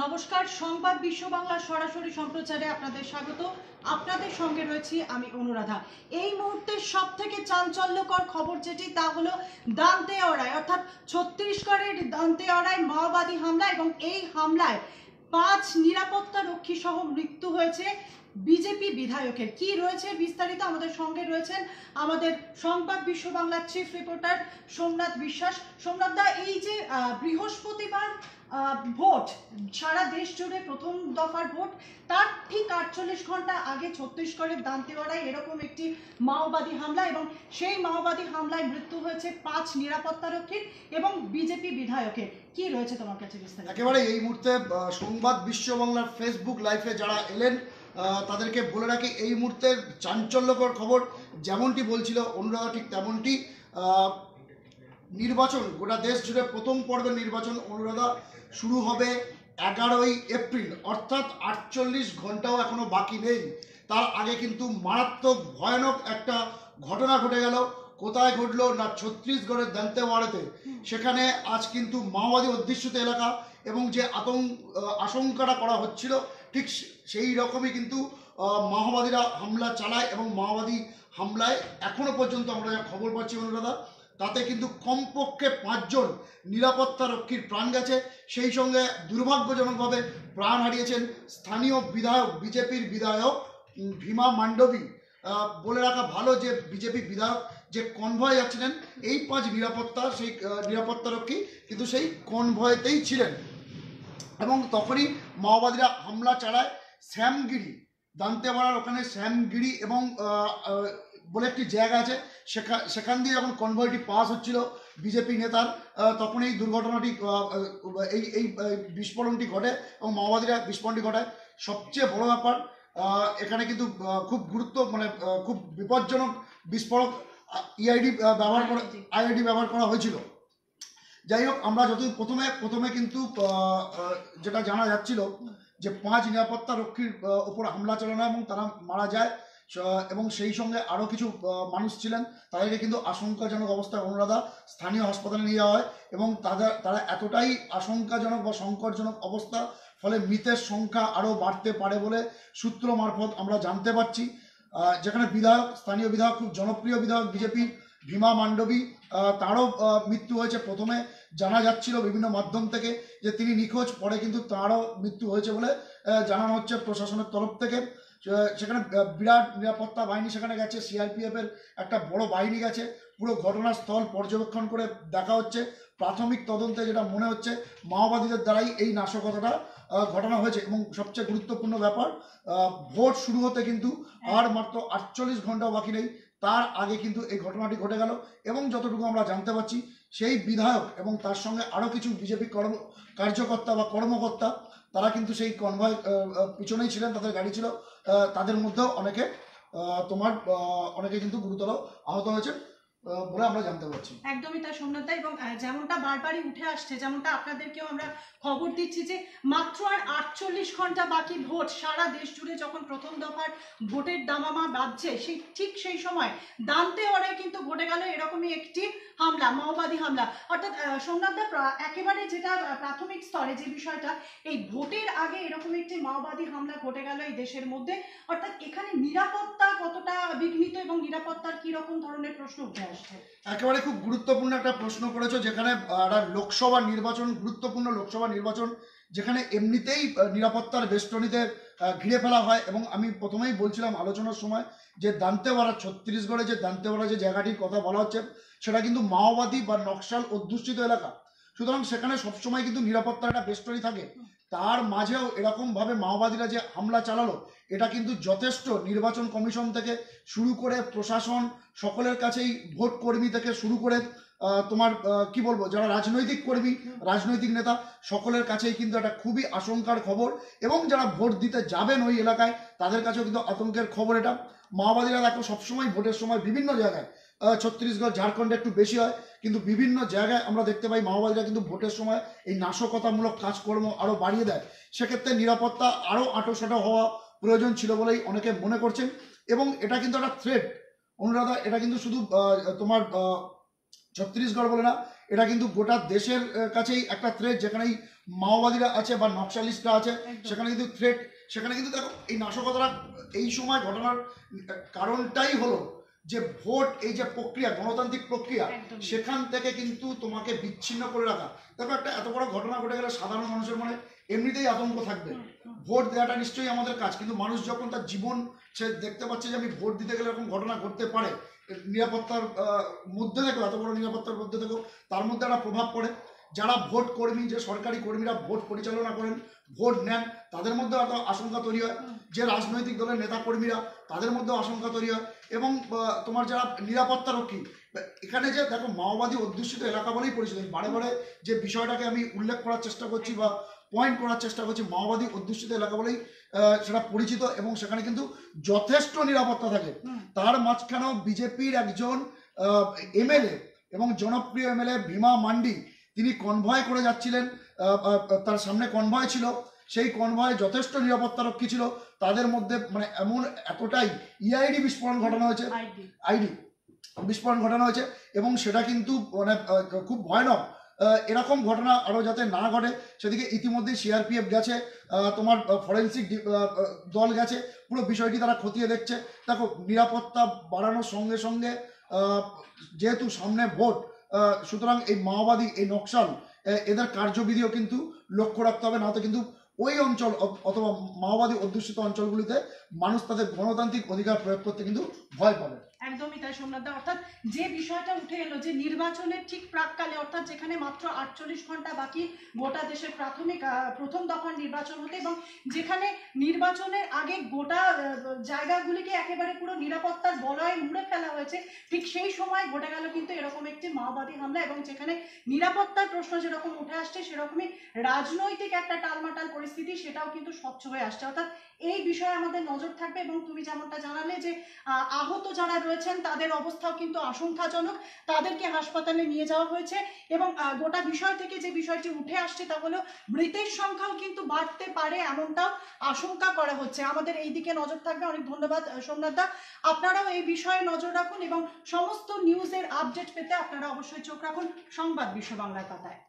নমস্কার, সংবাদ বিশ্ব বাংলা সরাসরি সম্প্রচারে আপনাদের স্বাগত। আপনাদের সঙ্গে রয়েছি আমি অনুরাধা। এই মুহূর্তে সব থেকে চাঞ্চল্যকর খবর যেটি, তা হলো দান্তেওয়াড়ায়, অর্থাৎ ছত্তিশগড়ের দান্তেওয়াড়ায় মাওবাদী হামলা এবং এই হামলায় পাঁচ নিরাপত্তা রক্ষী সহ মৃত্যু হয়েছে। বিজেপি বিধায়কের। কি রয়েছে বিস্তারিত? আমাদের সঙ্গে রয়েছেন আমাদের সংবাদ বিশ্ব বাংলার চিফ রিপোর্টার সোমনাথ বিশ্বাস। সোমনাথ দা, এই যে বৃহস্পতিবার ভোট, সারা দেশ জুড়ে প্রথম দফার ভোট, তার ঠিক আটচল্লিশ ঘণ্টা আগে ছত্তিশগড়ের দান্তেওয়াড়ায় এরকম একটি মাওবাদী হামলা এবং সেই মাওবাদী হামলায় মৃত্যু হয়েছে পাঁচ নিরাপত্তারক্ষীর এবং বিজেপি বিধায়কের। কি রয়েছে তোমার কাছে একেবারে এই মুহূর্তে সংবাদ বিশ্ব বাংলার ফেসবুক লাইভে যারা এলেন তাদেরকে বলে রাখি, এই মুহূর্তের চাঞ্চল্যকর খবর যেমনটি বলছিল, অনুরাধা ঠিক তেমনটি। নির্বাচন, গোটা দেশ জুড়ে প্রথম পর্বের নির্বাচন অনুরাধা শুরু হবে এগারোই এপ্রিল, অর্থাৎ আটচল্লিশ ঘন্টাও এখনও বাকি নেই। তার আগে কিন্তু মারাত্মক, ভয়ানক একটা ঘটনা ঘটে গেল। কোথায় ঘটলো না ছত্তিশগড়ের দান্তেওয়াড়াতে? সেখানে আজ কিন্তু মাওবাদী অধ্যুষিত এলাকা এবং যে আতঙ্ক আশঙ্কাটা করা হচ্ছিল ঠিক সেই রকমই কিন্তু মাওবাদীরা হামলা চালায় এবং মাওবাদী হামলায় এখনও পর্যন্ত আমরা যা খবর পাচ্ছি অনুরাধা তাতে কিন্তু কমপক্ষে পাঁচজন নিরাপত্তা রক্ষীর প্রাণ গেছে। সেই সঙ্গে দুর্ভাগ্যজনকভাবে প্রাণ হারিয়েছেন স্থানীয় বিধায়ক, বিজেপির বিধায়ক ভীমা মান্ডবী। বলে রাখা ভালো যে বিজেপি বিধায়ক যে কনভয় যাচ্ছিলেন এই পাঁচ নিরাপত্তা, সেই নিরাপত্তারক্ষী কিন্তু সেই কনভয়েতেই ছিলেন। এবং তখনই মাওবাদীরা হামলা চালায় শ্যামগিরি দান্তেওয়াড়ার ওখানে শ্যামগিরি এবং বলে একটি জায়গা আছে সেখান সেখান দিয়ে যখন কনভয়টি পাস হচ্ছিল বিজেপি নেতার তখন এই দুর্ঘটনাটি এই এই বিস্ফোরণটি ঘটে এবং মাওবাদীরা বিস্ফোরণটি ঘটায়। সবচেয়ে বড় ব্যাপার এখানে কিন্তু খুব গুরুত্ব মানে খুব বিপজ্জনক বিস্ফোরক ইআইডি ব্যবহার করা আইআইডি ব্যবহার করা হয়েছিল। যাই হোক আমরা যতই প্রথমে প্রথমে কিন্তু যেটা জানা যাচ্ছিল যে পাঁচ নিরাপত্তা রক্ষীর উপর হামলা চালানো এবং তারা মারা যায় এবং সেই সঙ্গে আরও কিছু মানুষ ছিলেন, তাদেরকে কিন্তু আশঙ্কাজনক অবস্থায় অনুরাধা স্থানীয় হাসপাতালে নিয়ে যাওয়া হয় এবং তাদের, তারা এতটাই আশঙ্কাজনক বা সংকটজনক অবস্থা, ফলে মৃতের সংখ্যা আরও বাড়তে পারে বলে সূত্র মারফত আমরা জানতে পারছি। যেখানে বিধায়ক, স্থানীয় বিধায়ক, খুব জনপ্রিয় বিধায়ক, বিজেপির ভীমা মান্ডবী তারও মৃত্যু হয়েছে প্রথমে। জানা যাচ্ছিল বিভিন্ন মাধ্যম থেকে যে তিনি নিখোঁজ পরে কিন্তু তারও মৃত্যু হয়েছে বলে জানানো হচ্ছে প্রশাসনের তরফ থেকে। সেখানে বিরাট নিরাপত্তা বাহিনী সেখানে গেছে সিআরপিএফ এর একটা বড় বাহিনী গেছে। পুরো ঘটনাস্থল পর্যবেক্ষণ করে দেখা হচ্ছে। প্রাথমিক তদন্তে যেটা মনে হচ্ছে মাওবাদীদের দ্বারাই এই নাশকতাটা ঘটানো হয়েছে। এবং সবচেয়ে গুরুত্বপূর্ণ ব্যাপার ভোট শুরু হতে কিন্তু আর মাত্র আটচল্লিশ ঘন্টাও বাকি নেই। তার আগে কিন্তু এই ঘটনাটি ঘটে গেল এবং যতটুকু আমরা জানতে পারছি সেই বিধায়ক এবং তার সঙ্গে আরও কিছু বিজেপি কর্ম কার্যকর্তা বা কর্মকর্তা তারা কিন্তু সেই কনভয় পিছনেই ছিলেন তাদের গাড়ি ছিল তাদের মধ্যেও অনেকে তোমার অনেকে কিন্তু গুরুতর আহত হয়েছে আহ, বলে আমরা জানতে পারছি। একদমই তাই দা এবং যেমনটা বারবারই উঠে আসছে যেমনটা আপনাদেরকেও আমরা খবর দিচ্ছি যে মাত্র আর আটচল্লিশ ঘণ্টা বাকি ভোট সারা দেশ জুড়ে যখন প্রথম দফার ভোটের দামামা বাজছে সেই ঠিক সেই সময় দান্তেওয়াড়ায় কিন্তু ঘটে গেল এরকমই একটি হামলা মাওবাদী হামলা। অর্থাৎ আহ, সোমনাথ দা একেবারে যেটা প্রাথমিক স্তরে যে বিষয়টা এই ভোটের আগে এরকম একটি মাওবাদী হামলা ঘটে গেল এই দেশের মধ্যে। অর্থাৎ এখানে নিরাপত্তা কতটা বিঘ্নিত এবং নিরাপত্তার কি রকম ধরনের প্রশ্ন উঠে একেবারে খুব গুরুত্বপূর্ণ একটা প্রশ্ন করেছ, যেখানে লোকসভা নির্বাচন, গুরুত্বপূর্ণ লোকসভা নির্বাচন, যেখানে এমনিতেই নিরাপত্তার বেষ্টনীতে ঘিরে ফেলা হয়। এবং আমি প্রথমেই বলছিলাম আলোচনার সময় যে দান্তেওয়াড়া, ছত্তিশগড়ে যে দান্তেওয়াড়া যে জায়গাটির কথা বলা হচ্ছে, সেটা কিন্তু মাওবাদী বা নকশাল অধ্যুষিত এলাকা। সুতরাং সেখানে সবসময় কিন্তু নিরাপত্তার একটা বেষ্টনী থাকে। তার মাঝেও এরকমভাবে মাওবাদীরা যে হামলা চালালো, এটা কিন্তু যথেষ্ট নির্বাচন কমিশন থেকে শুরু করে প্রশাসন সকলের কাছেই ভোট কর্মী থেকে শুরু করে তোমার কি বলব, যারা রাজনৈতিক কর্মী, রাজনৈতিক নেতা, সকলের কাছেই কিন্তু একটা খুবই আশঙ্কার খবর। এবং যারা ভোট দিতে যাবেন ওই এলাকায়, তাদের কাছেও কিন্তু আতঙ্কের খবর এটা। মাওবাদীরা দেখো সবসময় ভোটের সময় বিভিন্ন জায়গায় ছত্তিশগড় ঝাড়খণ্ডে একটু বেশি হয় কিন্তু বিভিন্ন জায়গায় আমরা দেখতে পাই মাওবাদীরা কিন্তু ভোটের সময় এই নাশকতামূলক কাজকর্ম আরও বাড়িয়ে দেয়। সেক্ষেত্রে নিরাপত্তা আরও আঁটোসাঁটো হওয়া প্রয়োজন ছিল বলেই অনেকে মনে করছেন এবং এটা কিন্তু একটা থ্রেট অনুরাধা এটা কিন্তু শুধু তোমার ছত্তিশগড় বলে না এটা কিন্তু গোটা দেশের কাছেই একটা থ্রেট যেখানেই মাওবাদীরা আছে বা নকশালিস্টরা আছে সেখানে কিন্তু থ্রেট সেখানে কিন্তু দেখো এই নাশকতাটা এই সময় ঘটনার কারণটাই হলো যে ভোট এই যে প্রক্রিয়া গণতান্ত্রিক প্রক্রিয়া সেখান থেকে কিন্তু তোমাকে বিচ্ছিন্ন করে রাখা। দেখো একটা এত বড় ঘটনা ঘটে গেলে সাধারণ মানুষের মনে এমনিতেই আতঙ্ক থাকবে। ভোট দেওয়াটা নিশ্চয়ই আমাদের কাজ কিন্তু মানুষ যখন তার জীবন সে দেখতে পাচ্ছে যে আমি ভোট দিতে গেলে এরকম ঘটনা ঘটতে পারে নিরাপত্তার মধ্যে থেকেও এত বড় নিরাপত্তার মধ্যে থেকেও তার মধ্যে একটা প্রভাব পড়ে। যারা ভোট কর্মী যে সরকারি কর্মীরা ভোট পরিচালনা করেন ভোট নেন তাদের মধ্যেও একটা আশঙ্কা তৈরি হয়। যে রাজনৈতিক দলের নেতা কর্মীরা তাদের মধ্যেও আশঙ্কা তৈরি হয়। এবং তোমার যারা নিরাপত্তা রক্ষী এখানে যে দেখো মাওবাদী অধ্যুষিত এলাকা বলেই পরিচিত। বারে বারে যে বিষয়টাকে আমি উল্লেখ করার চেষ্টা করছি বা পয়েন্ট করার চেষ্টা করছি মাওবাদী অধ্যুষিত এলাকা বলেই সেটা পরিচিত এবং সেখানে কিন্তু যথেষ্ট নিরাপত্তা থাকে। তার মাঝখানেও বিজেপির একজন এমএলএ এবং জনপ্রিয় এমএলএ ভীমা মান্ডি তিনি কনভয় করে যাচ্ছিলেন। তার সামনে কনভয় ছিল। সেই কনভয়ে যথেষ্ট নিরাপত্তা রক্ষী ছিল। তাদের মধ্যে মানে এমন এতটাই ইআইডি বিস্ফোরণ ঘটানো হয়েছে। আইডি আইডি বিস্ফোরণ ঘটানো হয়েছে এবং সেটা কিন্তু মানে খুব ভয়ানক। এরকম ঘটনা আরও যাতে না ঘটে সেদিকে ইতিমধ্যে সিআরপিএফ গেছে তোমার ফরেন্সিক দল গেছে পুরো বিষয়টি তারা খতিয়ে দেখছে। দেখো নিরাপত্তা বাড়ানোর সঙ্গে সঙ্গে যেহেতু সামনে ভোট সুতরাং এই মাওবাদী এই নকশাল এদের কার্যবিধিও কিন্তু লক্ষ্য রাখতে হবে না তো কিন্তু ওই অঞ্চল অথবা মাওবাদী অধ্যুষিত অঞ্চলগুলিতে মানুষ তাদের গণতান্ত্রিক অধিকার প্রয়োগ করতে কিন্তু ভয় পাবে। একদমই তাই সোমনাথ দা অর্থাৎ যে বিষয়টা উঠে এলো যে নির্বাচনের ঠিক প্রাককালে অর্থাৎ যেখানে মাত্র আটচল্লিশ ঘণ্টা বাকি গোটা দেশের প্রাথমিক প্রথম দফার নির্বাচন হতে এবং যেখানে নির্বাচনের আগে গোটা জায়গাগুলিকে একেবারে পুরো নিরাপত্তার বলয়ে মুড়ে ফেলা হয়েছে ঠিক সেই সময় ঘটে গেল কিন্তু এরকম একটি মাওবাদী হামলা এবং যেখানে নিরাপত্তার প্রশ্ন যেরকম উঠে আসছে সেরকমই রাজনৈতিক একটা টালমাটাল পরিস্থিতি সেটাও কিন্তু স্বচ্ছ হয়ে আসছে। অর্থাৎ এই বিষয়ে আমাদের নজর থাকবে এবং তুমি যেমনটা জানালে যে আহ, আহত যারা রয়েছেন তাদের অবস্থাও কিন্তু আশঙ্কাজনক। তাদেরকে হাসপাতালে নিয়ে যাওয়া হয়েছে এবং গোটা বিষয় থেকে যে বিষয়টি উঠে আসছে তা হলো মৃতের সংখ্যাও কিন্তু বাড়তে পারে এমনটাও আশঙ্কা করা হচ্ছে। আমাদের এই দিকে নজর থাকবে। অনেক ধন্যবাদ আহ, সোমনাথ দা। আপনারাও এই বিষয়ে নজর রাখুন এবং সমস্ত নিউজের আপডেট পেতে আপনারা অবশ্যই চোখ রাখুন। সংবাদ বিশ্ব বাংলার পাতায়।